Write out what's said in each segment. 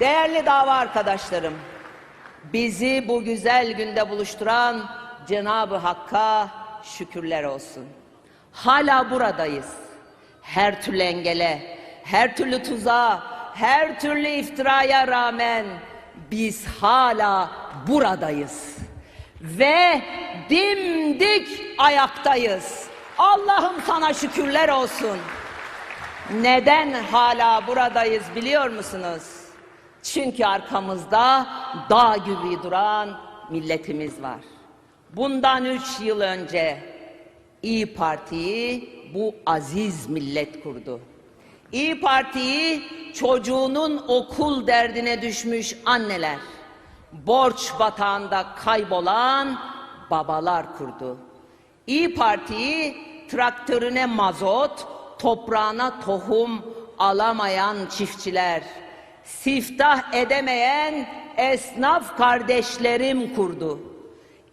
Değerli dava arkadaşlarım, bizi bu güzel günde buluşturan Cenab-ı Hakk'a şükürler olsun. Hala buradayız. Her türlü engele, her türlü tuzağa, her türlü iftiraya rağmen biz hala buradayız. Ve dimdik ayaktayız. Allah'ım sana şükürler olsun. Neden hala buradayız biliyor musunuz? Çünkü arkamızda dağ gibi duran milletimiz var. Bundan üç yıl önce İyi Parti'yi bu aziz millet kurdu. İyi Parti'yi çocuğunun okul derdine düşmüş anneler, borç batağında kaybolan babalar kurdu. İyi Parti'yi traktörüne mazot, toprağına tohum alamayan çiftçiler, siftah edemeyen esnaf kardeşlerim kurdu.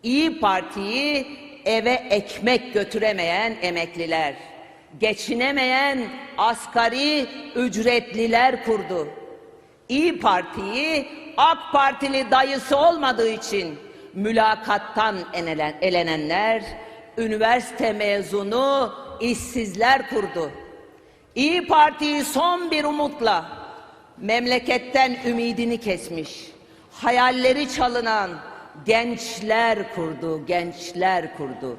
İyi Parti'yi eve ekmek götüremeyen emekliler, geçinemeyen asgari ücretliler kurdu. İyi Parti'yi AK Partili dayısı olmadığı için mülakattan enelen- elenenler, üniversite mezunu işsizler kurdu. İyi Parti'yi son bir umutla memleketten ümidini kesmiş, hayalleri çalınan gençler kurdu, gençler kurdu.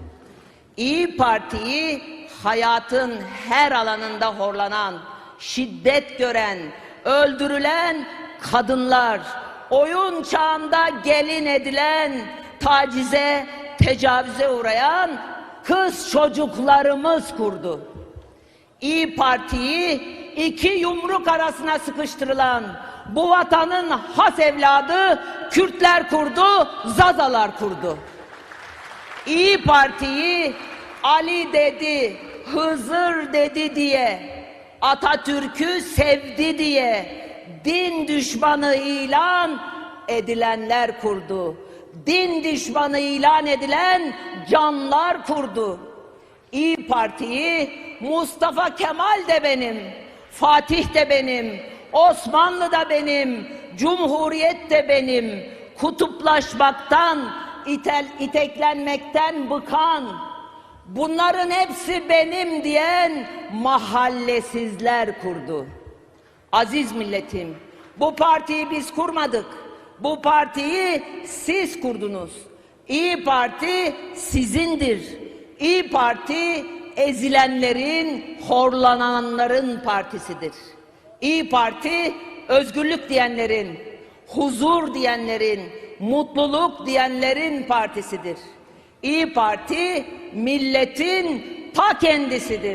İyi Parti'yi hayatın her alanında horlanan, şiddet gören, öldürülen kadınlar, oyun çağında gelin edilen, tacize, tecavüze uğrayan kız çocuklarımız kurdu. İyi Parti'yi iki yumruk arasına sıkıştırılan bu vatanın has evladı Kürtler kurdu, Zazalar kurdu. İyi Parti'yi Ali dedi, Hızır dedi diye, Atatürk'ü sevdi diye din düşmanı ilan edilenler kurdu. Din düşmanı ilan edilen canlar kurdu. İyi Parti'yi Mustafa Kemal de benim, Fatih de benim, Osmanlı da benim, Cumhuriyet de benim, kutuplaşmaktan, itel, iteklenmekten bıkan, bunların hepsi benim diyen mahallesizler kurdu. Aziz milletim, bu partiyi biz kurmadık. Bu partiyi siz kurdunuz. İyi Parti sizindir. İyi Parti ezilenlerin, horlananların partisidir. İyi Parti özgürlük diyenlerin, huzur diyenlerin, mutluluk diyenlerin partisidir. İyi Parti milletin ta kendisidir.